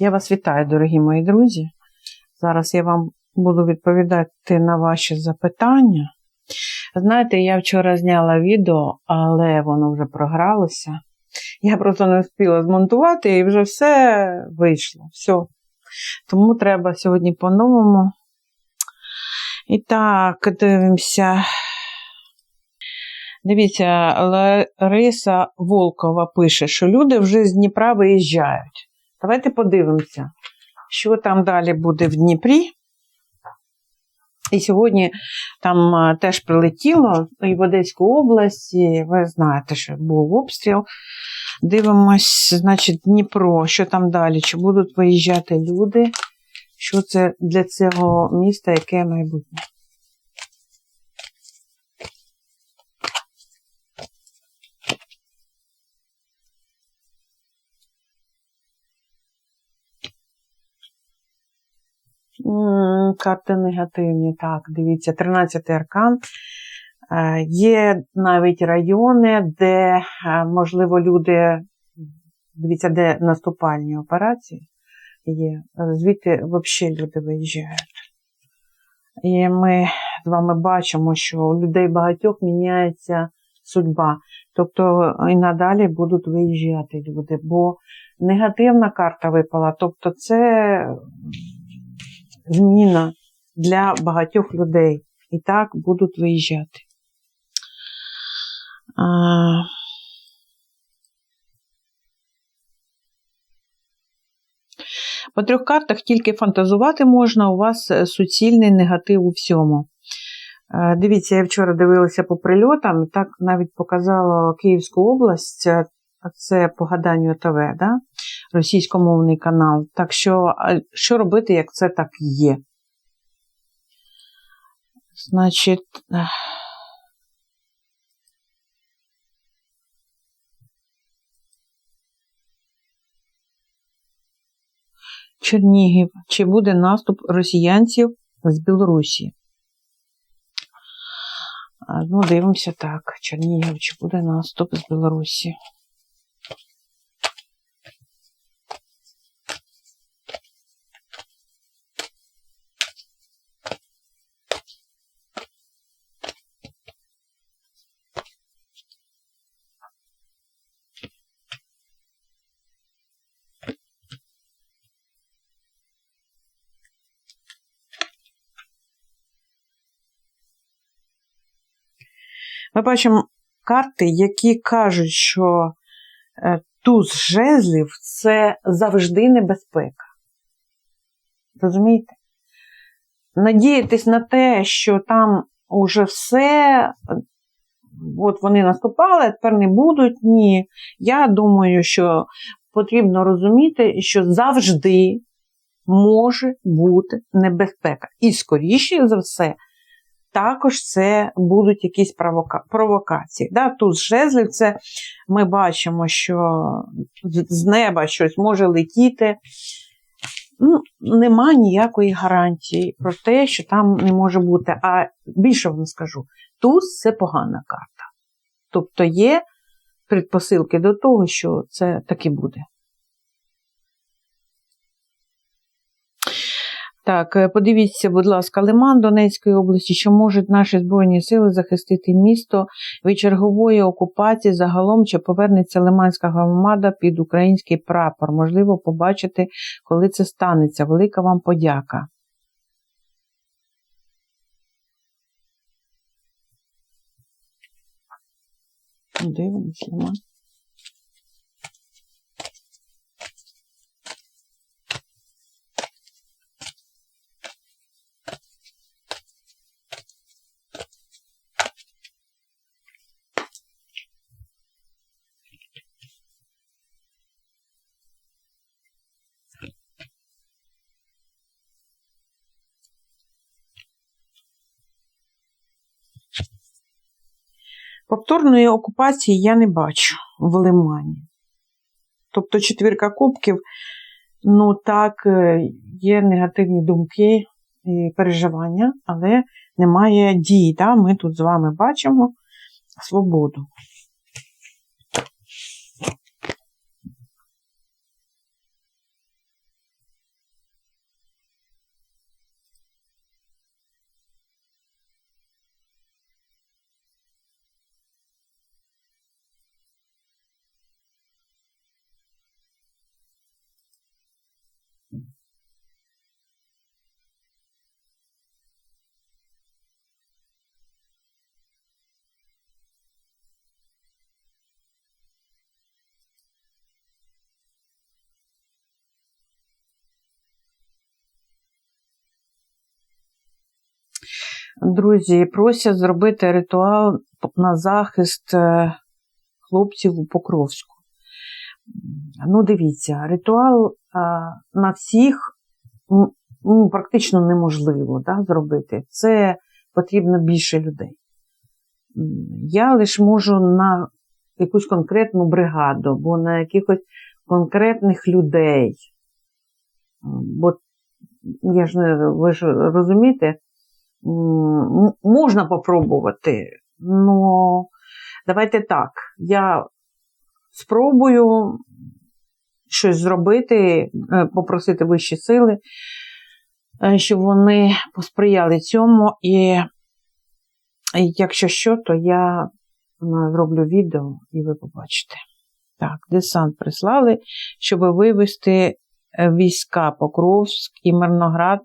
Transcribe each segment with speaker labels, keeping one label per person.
Speaker 1: Я вас вітаю, дорогі мої друзі. Зараз я вам буду відповідати на ваші запитання. Знаєте, я вчора зняла відео, але воно вже програлося. Я просто не встигла змонтувати і вже все вийшло. Все. Тому треба сьогодні по-новому. І так, дивимося. Дивіться, Лариса Волкова пише, що люди вже з Дніпра виїжджають. Давайте подивимося, що там далі буде в Дніпрі. І сьогодні там теж прилетіло і в Одеську область, і ви знаєте, що був обстріл. Дивимось, значить, Дніпро, що там далі, чи будуть виїжджати люди, що це для цього міста, яке майбутнє. Карти негативні. Так, дивіться, 13 аркан. Е, Є навіть райони, де, е, можливо, люди, дивіться, де наступальні операції є. Звідти взагалі люди виїжджають. І ми з вами бачимо, що у людей багатьох міняється судьба. Тобто і надалі будуть виїжджати люди, бо негативна карта випала. Тобто це зміна для багатьох людей. І так будуть виїжджати. А... По трьох картах тільки фантазувати можна, у вас е, суцільний негатив у всьому. Дивіться, я вчора дивилася по прильотам, так навіть показала Київську область, е, це по гаданню ТВ, да? російськомовний канал. Так що, а що робити, як це так є? Значить, Чернігів. Чи буде наступ росіянців з Білорусі? Ну, дивимося так. Чернігів, чи буде наступ з Білорусі? Ми бачимо карти, які кажуть, що е, туз жезлів це завжди небезпека. Розумієте? Надіятись на те, що там уже все, от вони наступали, а тепер не будуть. Ні. Я думаю, що потрібно розуміти, що завжди може бути небезпека. І, скоріше за все, також це будуть якісь провока... провокації. Да? Тут з жезлів це ми бачимо, що з неба щось може летіти. Ну, Нема ніякої гарантії про те, що там не може бути. А більше вам скажу, туз це погана карта. Тобто є предпосилки до того, що це таки буде. Так, е, подивіться, будь ласка, Лиман Донецької області, що можуть наші Збройні сили захистити місто від чергової окупації загалом, чи повернеться Лиманська громада під український прапор. Можливо, побачити, коли це станеться. Велика вам подяка. Дивимось, Лиман. Повторної окупації я не бачу в Лимані. Тобто четвірка кубків, ну так, е, є негативні думки і переживання, але немає дій. Да? Ми тут з вами бачимо свободу. Друзі, просять зробити ритуал на захист е, хлопців у Покровську. Ну, дивіться, ритуал на всіх ну, практично неможливо да, зробити. Це потрібно більше людей. Я лише можу на якусь конкретну бригаду, або на якихось конкретних людей. Бо я ж не, ви ж розумієте, можна попробувати, але давайте так, я спробую щось зробити, е, попросити вищі сили, е, щоб вони посприяли цьому. І якщо що, то я зроблю відео і ви побачите. Так, десант прислали, щоб вивести е, війська Покровськ і Мирноград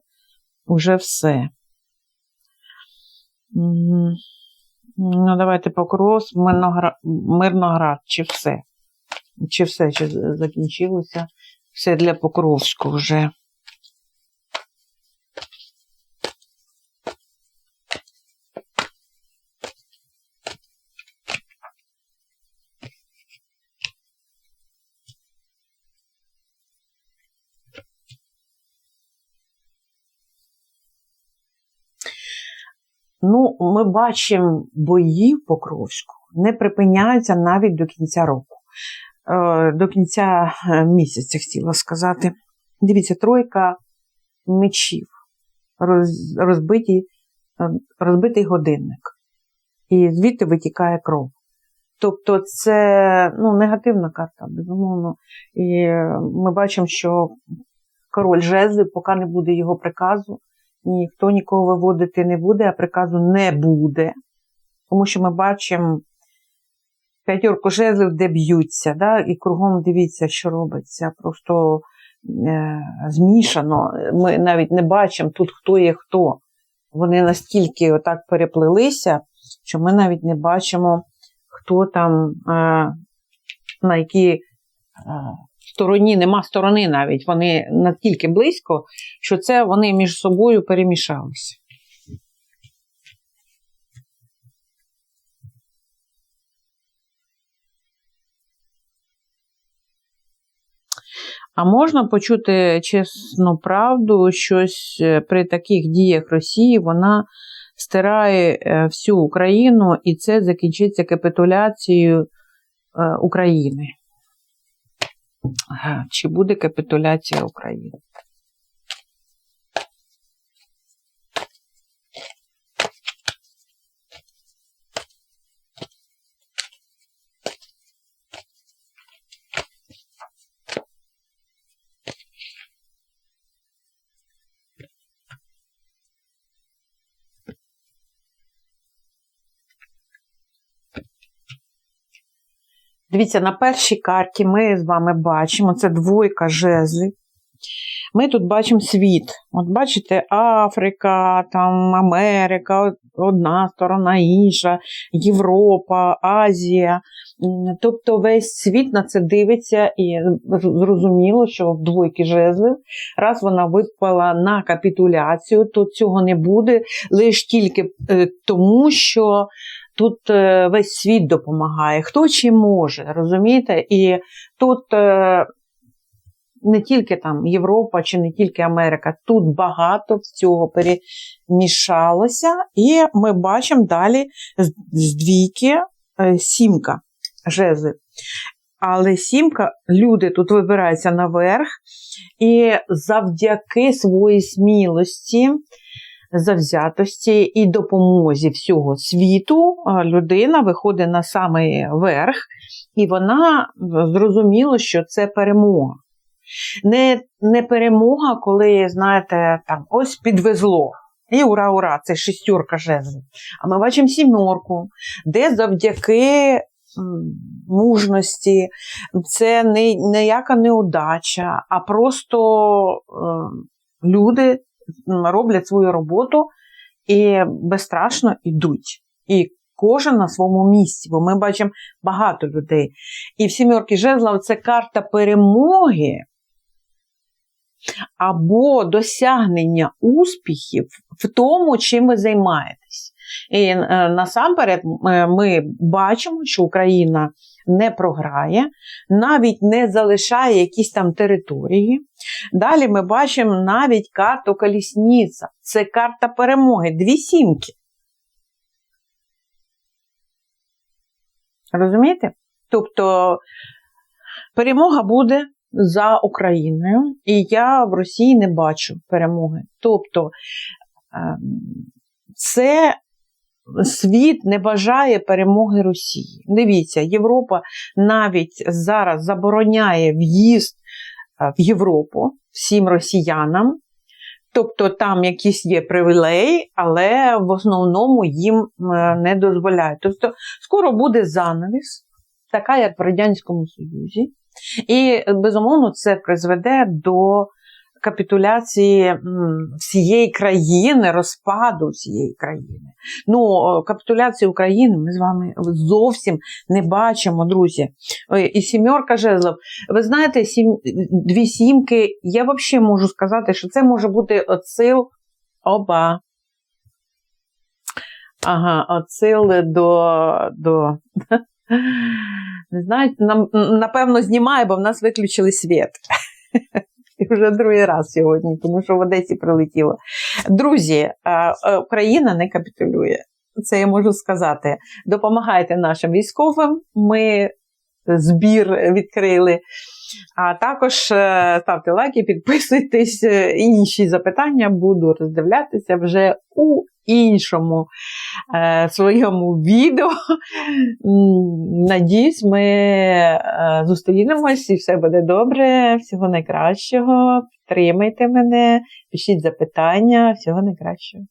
Speaker 1: уже все. Ну, давайте покрос, Мирноград, Мирноград, чи все. Чи все чи закінчилося? Все для Покровську вже. Ну, ми бачимо бої в Покровську не припиняються навіть до кінця року. Е, до кінця е, місяця, хотіла сказати. Дивіться, тройка мечів, роз, розбиті, е, розбитий годинник. І звідти витікає кров. Тобто це ну, негативна карта, безумовно. І ми бачимо, що король жезли, поки не буде його приказу, ніхто нікого виводити не буде, а приказу не буде. Тому що ми бачимо п'ятерку жезлів, де б'ються, да? і кругом дивіться, що робиться. Просто е, змішано. Ми навіть не бачимо тут, хто є хто. Вони настільки отак переплилися, що ми навіть не бачимо, хто там, е, на якій е, стороні, нема сторони навіть. Вони настільки близько, що це вони між собою перемішалися. А можна почути чесну правду, щось е, при таких діях Росії вона стирає е, всю Україну, і це закінчиться капітуляцією е, України. Чи буде капітуляція України? Дивіться, на першій карті ми з вами бачимо, це двойка жезлів. Ми тут бачимо світ. От бачите, Африка, там Америка, одна сторона, інша, Європа, Азія. Тобто весь світ на це дивиться і зрозуміло, що в двойки жезлів, раз вона випала на капітуляцію, то цього не буде лише тільки е, тому, що Тут е, весь світ допомагає, хто чим може, розумієте? І тут е, не тільки там Європа чи не тільки Америка, тут багато всього перемішалося, і ми бачимо далі з двійки е, сімка жезли. Але сімка, люди тут вибираються наверх, і завдяки своїй смілості завзятості і допомозі всього світу людина виходить на самий верх, і вона зрозуміла, що це перемога. Не не перемога, коли, знаєте, там ось підвезло. І ура, ура, це шістюрка жезлів. А ми бачимо сімерку, де завдяки мужності, це не ніяка неудача, а просто е, люди роблять свою роботу і безстрашно йдуть. І кожен на своєму місці, бо ми бачимо багато людей. І в сімерки жезлов це карта перемоги або досягнення успіхів в тому, чим ви займаєтесь. І е, насамперед е, ми бачимо, що Україна не програє, навіть не залишає якісь там території. Далі ми бачимо навіть карту колісниця. Це карта перемоги, дві сімки. Розумієте? Тобто перемога буде за Україною, і я в Росії не бачу перемоги. Тобто ем, це світ не бажає перемоги Росії. Дивіться, Європа навіть зараз забороняє в'їзд е, в Європу всім росіянам. Тобто там якісь є привілеї, але в основному їм е, не дозволяють. Тобто скоро буде занавіс, така як в Радянському Союзі. І, безумовно, це призведе до капітуляції всієї країни, розпаду всієї країни. Ну, капітуляції України ми з вами зовсім не бачимо, друзі. І сімерка жезлов. Ви знаєте, сім, дві сімки, я взагалі можу сказати, що це може бути оцил оба. Ага, оцил до. до. Не знаю, нам, напевно, знімає, бо в нас виключили світ. Вже другий раз сьогодні, тому що в Одесі прилетіло. Друзі, Україна не капітулює. Це я можу сказати. Допомагайте нашим військовим. Ми збір відкрили. А також е, ставте лайки, підписуйтесь. Е, інші запитання буду роздивлятися вже у іншому е, своєму відео. Надіюсь, ми е, зустрінемось і все буде добре. Всього найкращого. Підтримайте мене, пишіть запитання, всього найкращого.